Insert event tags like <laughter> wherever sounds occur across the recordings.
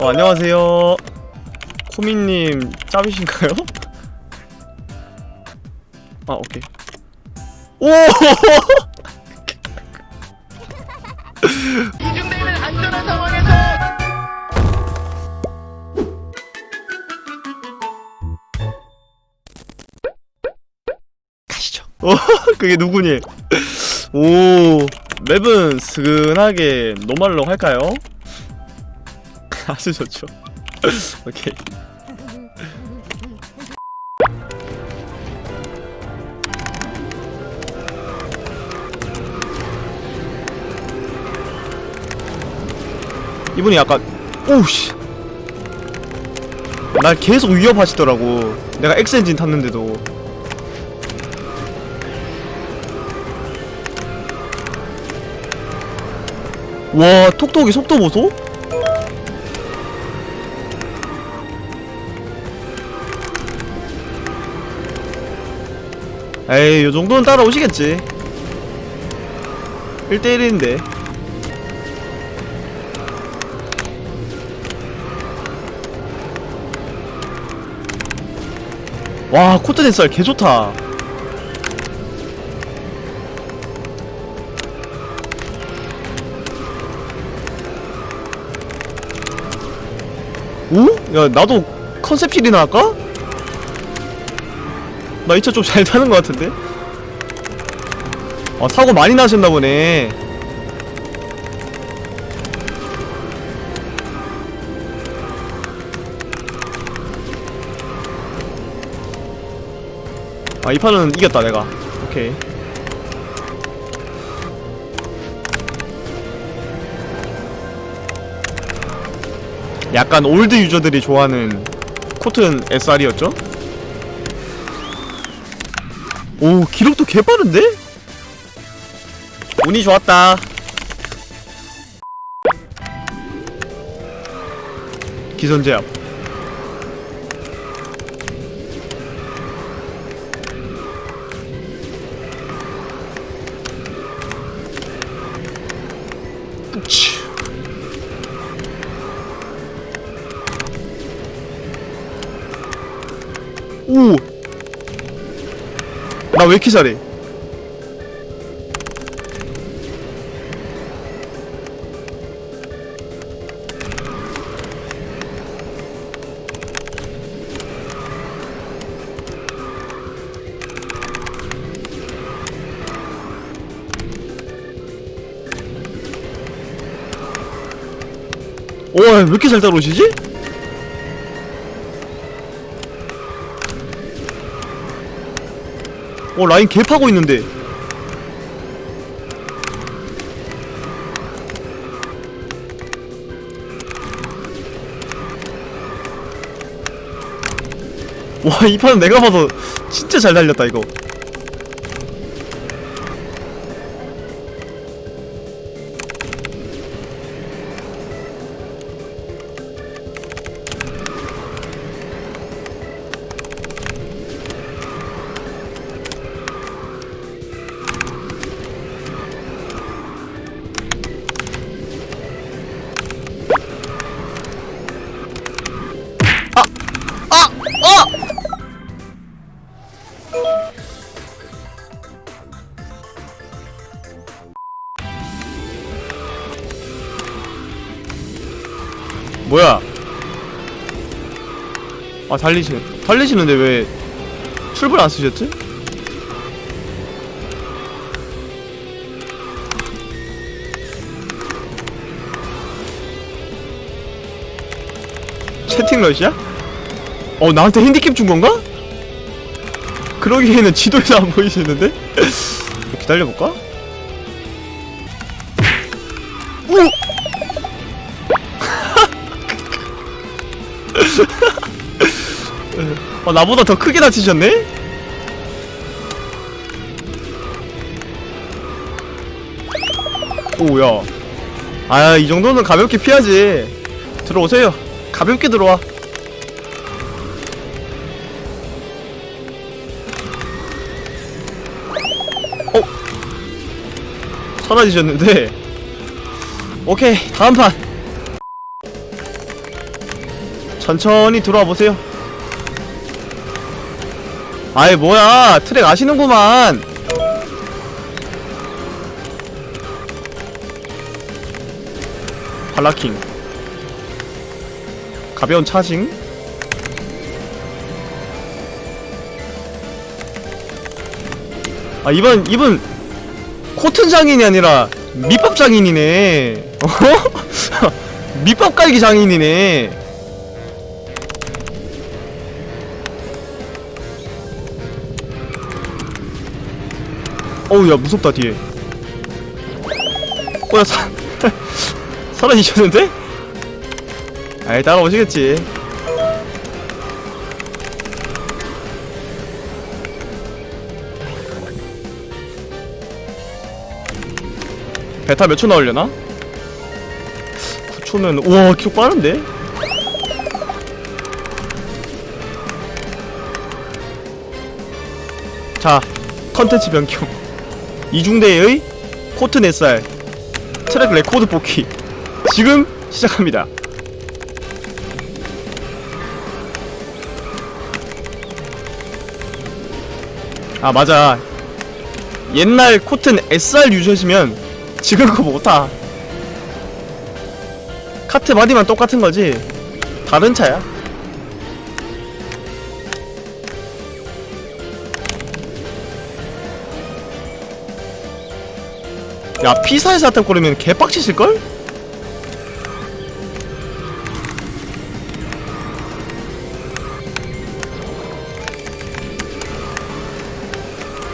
어, 안녕하세요. 코미님 짭이신가요? 아 오케이. 오! <laughs> 이중대는 안전한 상황에서 가시죠. 어, <laughs> 그게 누구니? 오, 맵은 스근하게 노말로 할까요? 아주 좋죠. <laughs> 오케이. 이분이 약간 오우씨 날 계속 위협하시더라고 내가 엑스엔진 탔는데도 와 톡톡이 속도 보소? 에이 요 정도는 따라오시겠지 1대1인데 와 코트넷 쌀 개좋다 오? 야 나도 컨셉실이나 할까? 나이차좀 잘 타는 것 같은데? 아 사고 많이 나셨나 보네 아 이 판은 이겼다 내가 오케이 약간 올드 유저들이 좋아하는 코튼 SR이었죠? 오 기록도 개빠른데? 운이 좋았다 기선제압 치. 오! 나 왜 이렇게 잘해? 오, 왜 이렇게 잘 따라오시지? 어 라인 개 파고 있는데. 와 이 판은 내가 봐도 진짜 잘 달렸다 이거 뭐야? 아 달리시는 달리시는데 왜 출발 안 쓰셨지? 채팅 러시야? 어 나한테 핸디캡 준 건가? 그러기에는 지도에서 안 보이시는데? <laughs> 기다려볼까? 어, 나보다 더 크게 다치셨네? 오야 아 이 정도는 가볍게 피하지 들어오세요 가볍게 들어와 어? 사라지셨는데 오케이 다음 판 천천히 들어와 보세요. 아이 뭐야 트랙 아시는구만. 발라킹. 가벼운 차징. 아 이번 이분 코튼 장인이 아니라 밑밥 장인이네. <laughs> 어? <laughs> 밑밥 깔기 장인이네. 어우 야 무섭다 뒤에. 어야 사 <laughs> 사라지셨는데? 아이 따라오시겠지. 베타 몇 초 나오려나? 9초면 우와 기록 빠른데? 자 컨텐츠 변경 이중대의 코트 넷살 트랙 레코드 뽑기. 지금 시작합니다. 아 맞아. 옛날 코튼 SR 유저시면 지금 그거 못타 카트 바디만 똑같은 거지. 다른 차야 야 P4에서 핫탑 거리면 개빡치실걸?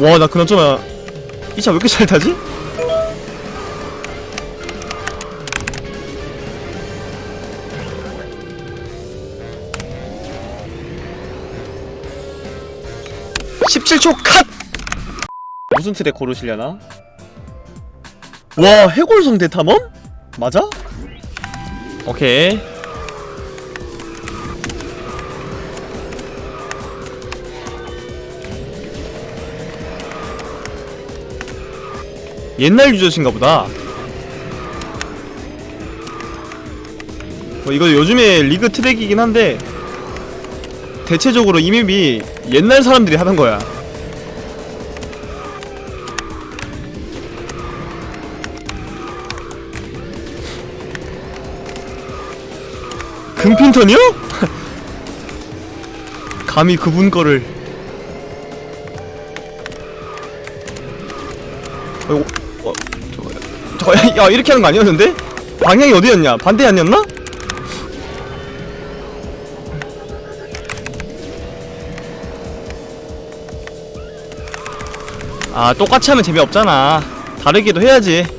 와나 그나저나 이 차 왜 이렇게 잘 타지? (17초) 컷! 무슨 트랙 고르시려나? 와 해골성 대 탐험? 맞아? 오케이 옛날 유저신가 보다 뭐 이거 요즘에 리그 트랙이긴 한데 대체적으로 이 맵이 옛날 사람들이 하는 거야 금핀턴이요? 감히 그분 거를 어, 어, 저거, 저거, 야, 이렇게 하는 거 아니었는데? 방향이 어디였냐? 반대 아니었나? 아, 똑같이 하면 재미없잖아. 다르기도 해야지.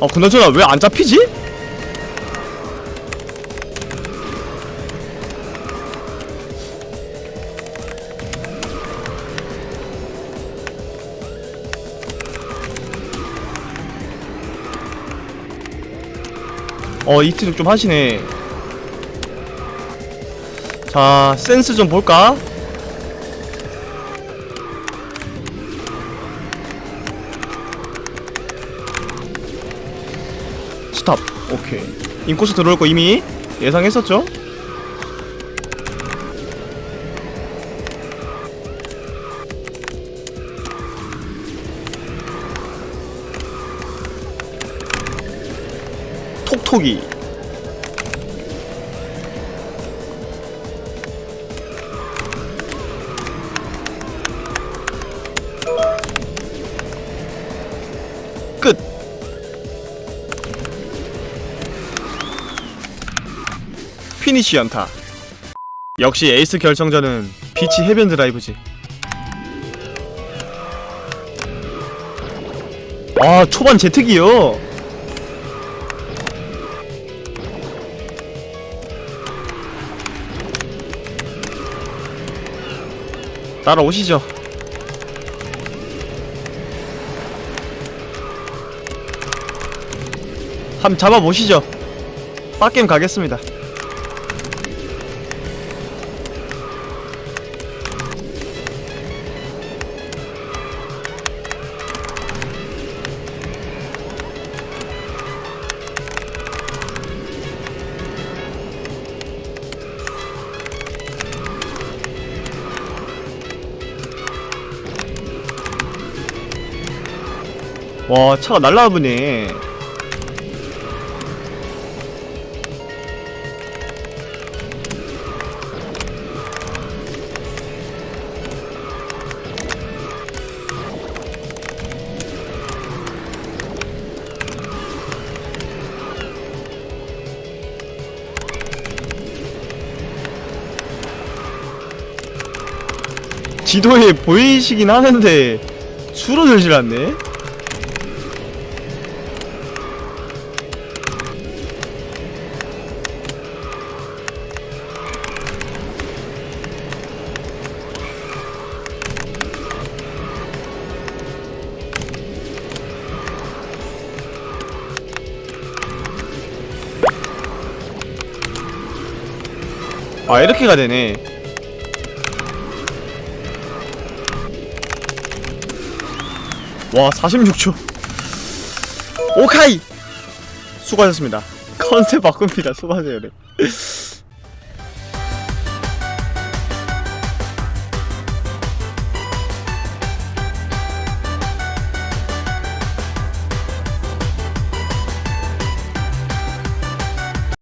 어, 그나저나 왜 안 잡히지? 어, 이 트릭 좀 하시네. 자, 센스 좀 볼까? 스탑. 오케이. 인코스 들어올 거 이미 예상했었죠? 톡톡이. 피니쉬 연타. 역시 에이스 결정전은 비치 해변 드라이브지. 아 초반 제트기요. 따라오시죠. 한번 잡아보시죠. 빡겜 가겠습니다. 와 차가 날라보네. 지도에 보이시긴 하는데 줄어들질 않네 아 이렇게가 되네. 와 46초. 오카이! 수고하셨습니다. 컨셉 바꿉니다. 수고하세요 네.